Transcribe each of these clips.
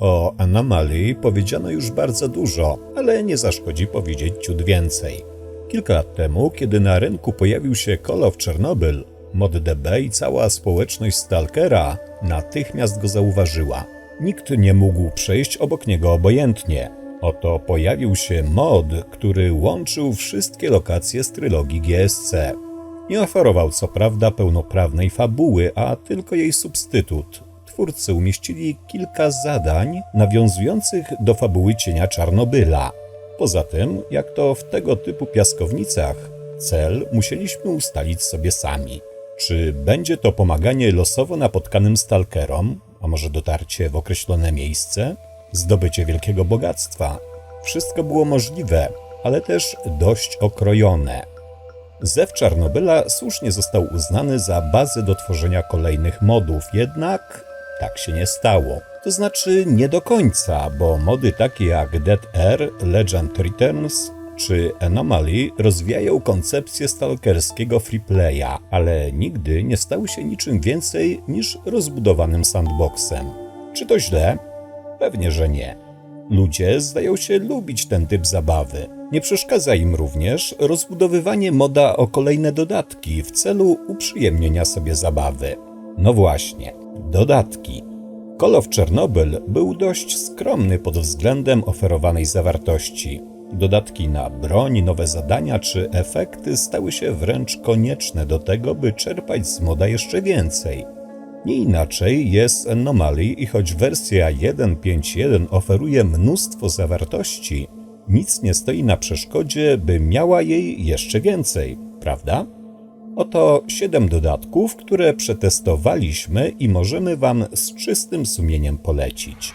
O anomalii powiedziano już bardzo dużo, ale nie zaszkodzi powiedzieć ciut więcej. Kilka lat temu, kiedy na rynku pojawił się Call of Chernobyl, ModDB i cała społeczność Stalkera natychmiast go zauważyła. Nikt nie mógł przejść obok niego obojętnie. Oto pojawił się mod, który łączył wszystkie lokacje z trylogii GSC. Nie oferował co prawda pełnoprawnej fabuły, a tylko jej substytut. Twórcy umieścili kilka zadań nawiązujących do fabuły cienia Czarnobyla. Poza tym, jak to w tego typu piaskownicach, cel musieliśmy ustalić sobie sami. Czy będzie to pomaganie losowo napotkanym stalkerom, a może dotarcie w określone miejsce, zdobycie wielkiego bogactwa? Wszystko było możliwe, ale też dość okrojone. Zew Czarnobyla słusznie został uznany za bazę do tworzenia kolejnych modów, jednak tak się nie stało. To znaczy nie do końca, bo mody takie jak Dead Air, Legend Returns czy Anomaly rozwijają koncepcję stalkerskiego freeplaya, ale nigdy nie stały się niczym więcej niż rozbudowanym sandboxem. Czy to źle? Pewnie, że nie. Ludzie zdają się lubić ten typ zabawy. Nie przeszkadza im również rozbudowywanie moda o kolejne dodatki w celu uprzyjemnienia sobie zabawy. No właśnie, dodatki. Call of Chernobyl był dość skromny pod względem oferowanej zawartości. Dodatki na broń, nowe zadania czy efekty stały się wręcz konieczne do tego, by czerpać z moda jeszcze więcej. Nie inaczej jest Anomaly i choć wersja 1.5.1 oferuje mnóstwo zawartości, nic nie stoi na przeszkodzie, by miała jej jeszcze więcej, prawda? Oto 7 dodatków, które przetestowaliśmy i możemy Wam z czystym sumieniem polecić.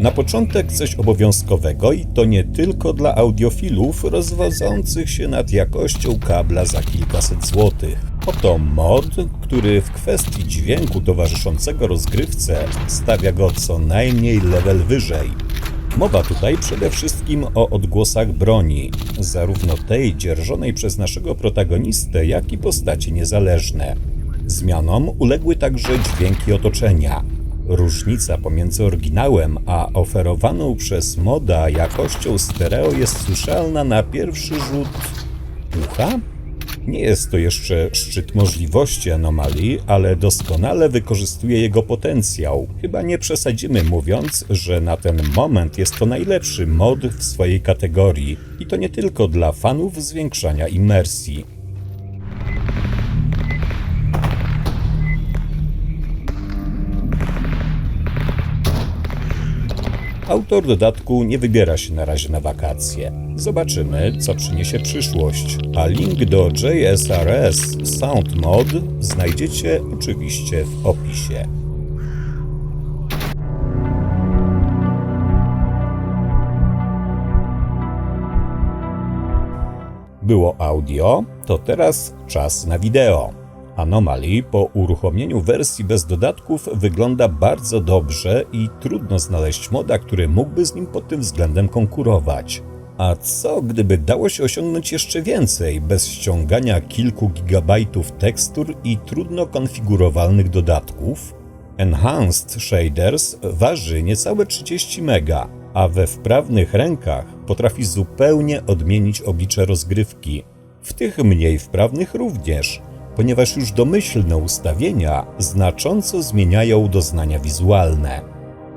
Na początek coś obowiązkowego i to nie tylko dla audiofilów rozwodzących się nad jakością kabla za kilkaset złotych. Oto mod, który w kwestii dźwięku towarzyszącego rozgrywce stawia go co najmniej level wyżej. Mowa tutaj przede wszystkim o odgłosach broni, zarówno tej dzierżonej przez naszego protagonistę, jak i postaci niezależne. Zmianom uległy także dźwięki otoczenia. Różnica pomiędzy oryginałem a oferowaną przez moda jakością stereo jest słyszalna na pierwszy rzut ucha? Nie jest to jeszcze szczyt możliwości anomalii, ale doskonale wykorzystuje jego potencjał. Chyba nie przesadzimy mówiąc, że na ten moment jest to najlepszy mod w swojej kategorii i to nie tylko dla fanów zwiększania imersji. Autor dodatku nie wybiera się na razie na wakacje. Zobaczymy, co przyniesie przyszłość. A link do JSRS Sound Mod znajdziecie oczywiście w opisie. Było audio, to teraz czas na wideo. Anomaly po uruchomieniu wersji bez dodatków wygląda bardzo dobrze i trudno znaleźć moda, który mógłby z nim pod tym względem konkurować. A co gdyby dało się osiągnąć jeszcze więcej bez ściągania kilku gigabajtów tekstur i trudno konfigurowalnych dodatków? Enhanced Shaders waży niecałe 30 mega, a we wprawnych rękach potrafi zupełnie odmienić oblicze rozgrywki. W tych mniej wprawnych również, ponieważ już domyślne ustawienia znacząco zmieniają doznania wizualne.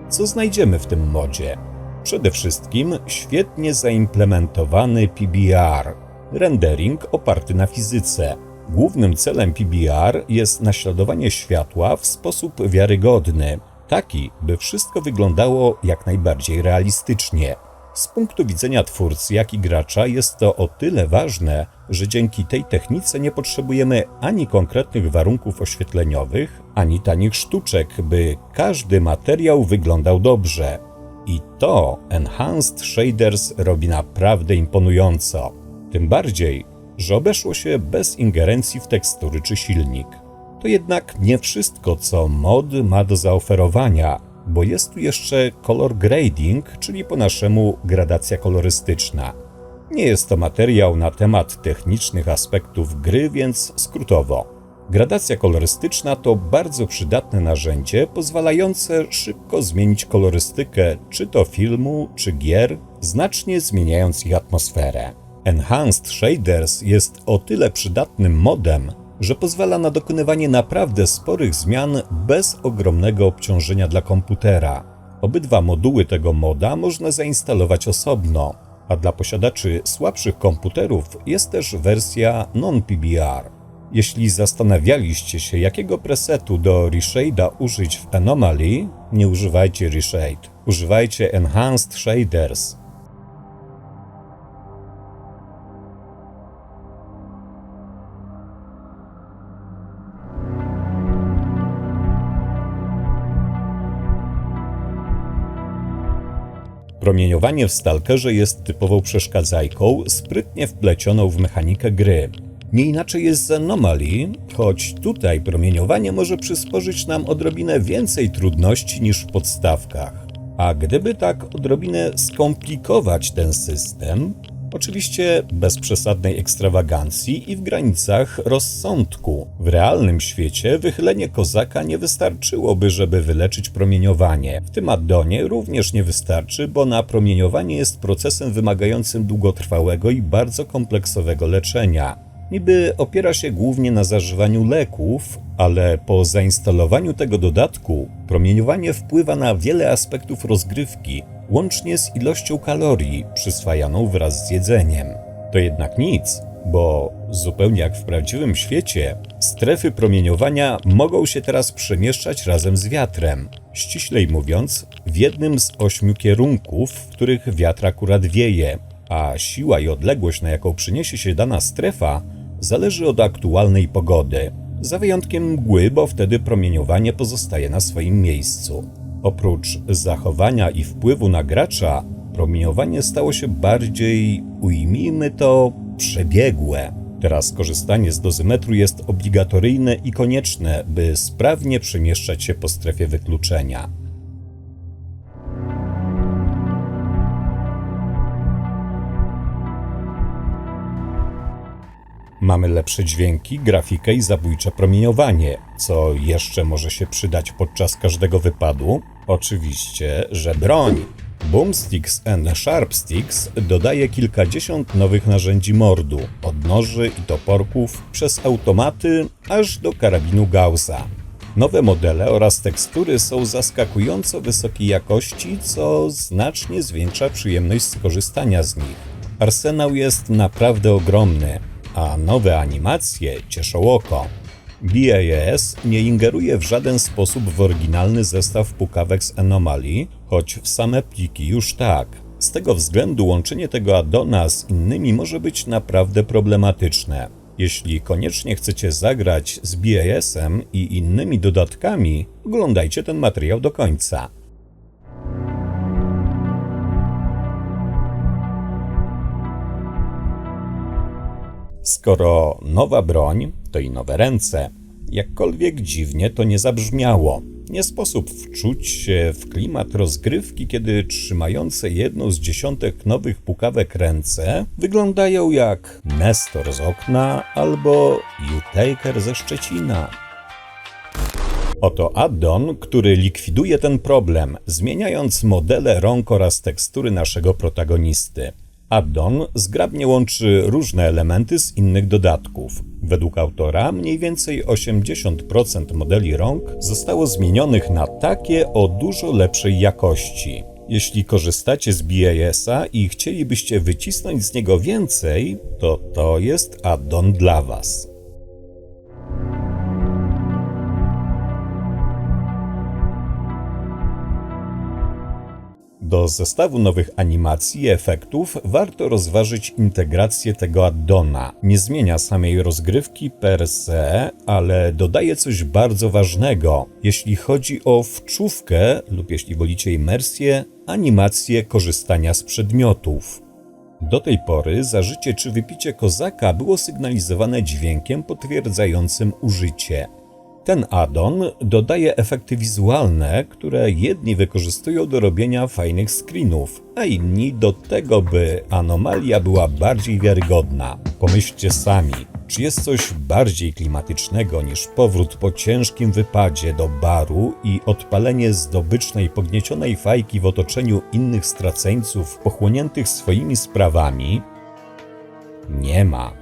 Co znajdziemy w tym modzie? Przede wszystkim świetnie zaimplementowany PBR, rendering oparty na fizyce. Głównym celem PBR jest naśladowanie światła w sposób wiarygodny, taki, by wszystko wyglądało jak najbardziej realistycznie. Z punktu widzenia twórcy, jak i gracza jest to o tyle ważne, że dzięki tej technice nie potrzebujemy ani konkretnych warunków oświetleniowych, ani tanich sztuczek, by każdy materiał wyglądał dobrze. I to Enhanced Shaders robi naprawdę imponująco. Tym bardziej, że obeszło się bez ingerencji w tekstury czy silnik. To jednak nie wszystko, co mod ma do zaoferowania. Bo jest tu jeszcze color grading, czyli po naszemu gradacja kolorystyczna. Nie jest to materiał na temat technicznych aspektów gry, więc skrótowo. Gradacja kolorystyczna to bardzo przydatne narzędzie pozwalające szybko zmienić kolorystykę czy to filmu, czy gier, znacznie zmieniając ich atmosferę. Enhanced Shaders jest o tyle przydatnym modem, że pozwala na dokonywanie naprawdę sporych zmian bez ogromnego obciążenia dla komputera. Obydwa moduły tego moda można zainstalować osobno, a dla posiadaczy słabszych komputerów jest też wersja non-PBR. Jeśli zastanawialiście się, jakiego presetu do Reshade'a użyć w Anomaly, nie używajcie Reshade, używajcie Enhanced Shaders. Promieniowanie w Stalkerze jest typową przeszkadzajką, sprytnie wplecioną w mechanikę gry. Nie inaczej jest z Anomaly, choć tutaj promieniowanie może przysporzyć nam odrobinę więcej trudności niż w podstawkach. A gdyby tak odrobinę skomplikować ten system, oczywiście bez przesadnej ekstrawagancji i w granicach rozsądku, w realnym świecie wychylenie kozaka nie wystarczyłoby, żeby wyleczyć promieniowanie. W tym addonie również nie wystarczy, bo napromieniowanie jest procesem wymagającym długotrwałego i bardzo kompleksowego leczenia niby opiera się głównie na zażywaniu leków, ale po zainstalowaniu tego dodatku promieniowanie wpływa na wiele aspektów rozgrywki, łącznie z ilością kalorii przyswajaną wraz z jedzeniem. To jednak nic, bo zupełnie jak w prawdziwym świecie, strefy promieniowania mogą się teraz przemieszczać razem z wiatrem. Ściślej mówiąc, w jednym z ośmiu kierunków, w których wiatr akurat wieje, a siła i odległość, na jaką przyniesie się dana strefa, zależy od aktualnej pogody, za wyjątkiem mgły, bo wtedy promieniowanie pozostaje na swoim miejscu. Oprócz zachowania i wpływu na gracza, promieniowanie stało się bardziej, ujmijmy to, przebiegłe. Teraz korzystanie z dozymetru jest obligatoryjne i konieczne, by sprawnie przemieszczać się po strefie wykluczenia. Mamy lepsze dźwięki, grafikę i zabójcze promieniowanie. Co jeszcze może się przydać podczas każdego wypadu? Oczywiście, że broń. Boomsticks and Sharpsticks dodaje kilkadziesiąt nowych narzędzi mordu, od noży i toporków, przez automaty, aż do karabinu Gaussa. Nowe modele oraz tekstury są zaskakująco wysokiej jakości, co znacznie zwiększa przyjemność skorzystania z nich. Arsenał jest naprawdę ogromny, a nowe animacje cieszą oko. BAS nie ingeruje w żaden sposób w oryginalny zestaw pukawek z Anomaly, choć w same pliki już tak. Z tego względu łączenie tego addona z innymi może być naprawdę problematyczne. Jeśli koniecznie chcecie zagrać z BAS-em i innymi dodatkami, oglądajcie ten materiał do końca. Skoro nowa broń, to i nowe ręce. Jakkolwiek dziwnie to nie zabrzmiało. Nie sposób wczuć się w klimat rozgrywki, kiedy trzymające jedną z dziesiątek nowych pukawek ręce wyglądają jak Nestor z okna albo Utaker ze Szczecina. Oto addon, który likwiduje ten problem, zmieniając modele rąk oraz tekstury naszego protagonisty. Addon zgrabnie łączy różne elementy z innych dodatków. Według autora mniej więcej 80% modeli rąk zostało zmienionych na takie o dużo lepszej jakości. Jeśli korzystacie z BAS-a i chcielibyście wycisnąć z niego więcej, to to jest addon dla Was. Do zestawu nowych animacji i efektów warto rozważyć integrację tego addona. Nie zmienia samej rozgrywki per se, ale dodaje coś bardzo ważnego, jeśli chodzi o wczówkę lub jeśli wolicie imersję, animację korzystania z przedmiotów. Do tej pory zażycie czy wypicie kozaka było sygnalizowane dźwiękiem potwierdzającym użycie. Ten addon dodaje efekty wizualne, które jedni wykorzystują do robienia fajnych screenów, a inni do tego, by anomalia była bardziej wiarygodna. Pomyślcie sami, czy jest coś bardziej klimatycznego niż powrót po ciężkim wypadzie do baru i odpalenie zdobycznej, pogniecionej fajki w otoczeniu innych straceńców pochłoniętych swoimi sprawami? Nie ma.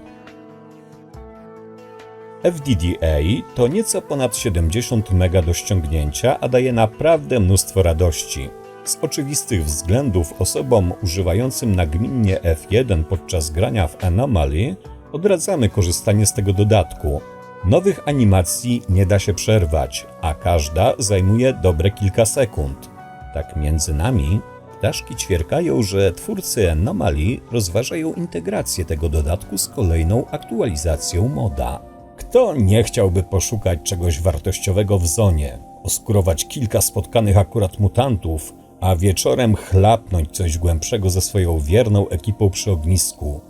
FDDA to nieco ponad 70 mega do ściągnięcia, a daje naprawdę mnóstwo radości. Z oczywistych względów osobom używającym nagminnie F1 podczas grania w Anomaly odradzamy korzystanie z tego dodatku. Nowych animacji nie da się przerwać, a każda zajmuje dobre kilka sekund. Tak między nami, ptaszki ćwierkają, że twórcy Anomaly rozważają integrację tego dodatku z kolejną aktualizacją moda. Kto nie chciałby poszukać czegoś wartościowego w zonie, oskurować kilka spotkanych akurat mutantów, a wieczorem chlapnąć coś głębszego ze swoją wierną ekipą przy ognisku?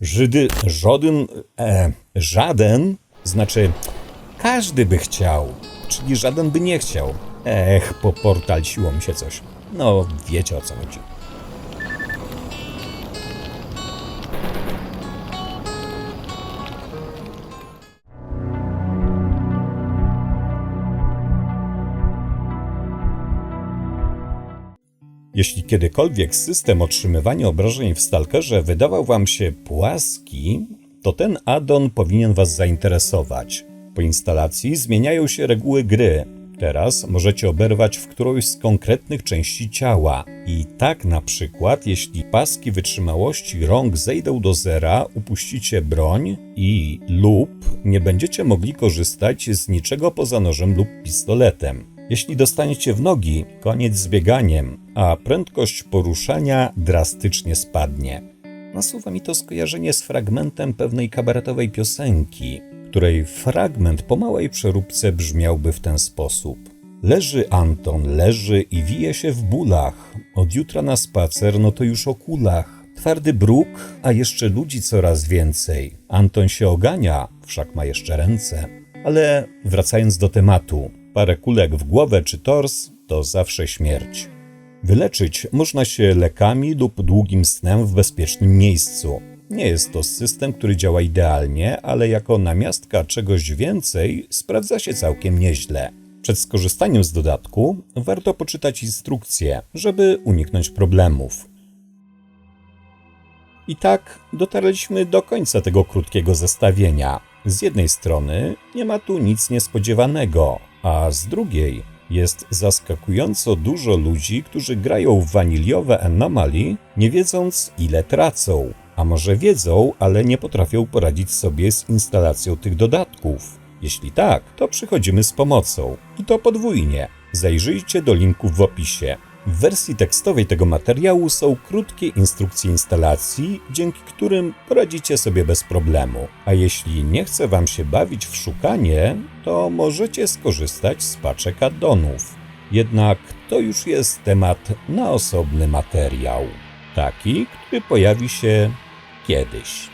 Żydy, żaden, e, żaden, znaczy każdy by chciał, czyli żaden by nie chciał. Ech, poportalsiło mi się coś. No, wiecie o co chodzi. Jeśli kiedykolwiek system otrzymywania obrażeń w Stalkerze wydawał Wam się płaski, to ten addon powinien Was zainteresować. Po instalacji zmieniają się reguły gry. Teraz możecie oberwać w którąś z konkretnych części ciała. I tak na przykład, jeśli paski wytrzymałości rąk zejdą do zera, upuścicie broń i lub nie będziecie mogli korzystać z niczego poza nożem lub pistoletem. Jeśli dostaniecie w nogi, koniec z bieganiem, a prędkość poruszania drastycznie spadnie. Nasuwa mi to skojarzenie z fragmentem pewnej kabaretowej piosenki, której fragment po małej przeróbce brzmiałby w ten sposób. Leży Anton, leży i wije się w bólach. Od jutra na spacer, no to już o kulach. Twardy bruk, a jeszcze ludzi coraz więcej. Anton się ogania, wszak ma jeszcze ręce. Ale wracając do tematu, Parę kulek w głowę czy tors to zawsze śmierć. Wyleczyć można się lekami lub długim snem w bezpiecznym miejscu. Nie jest to system, który działa idealnie, ale jako namiastka czegoś więcej sprawdza się całkiem nieźle. Przed skorzystaniem z dodatku warto poczytać instrukcję, żeby uniknąć problemów. I tak dotarliśmy do końca tego krótkiego zestawienia. Z jednej strony nie ma tu nic niespodziewanego, a z drugiej jest zaskakująco dużo ludzi, którzy grają w waniliowe Anomaly, nie wiedząc ile tracą. A może wiedzą, ale nie potrafią poradzić sobie z instalacją tych dodatków. Jeśli tak, to przychodzimy z pomocą. I to podwójnie. Zajrzyjcie do linków w opisie. W wersji tekstowej tego materiału są krótkie instrukcje instalacji, dzięki którym poradzicie sobie bez problemu. A jeśli nie chce Wam się bawić w szukanie, to możecie skorzystać z paczek addonów. Jednak to już jest temat na osobny materiał. Taki, który pojawi się kiedyś.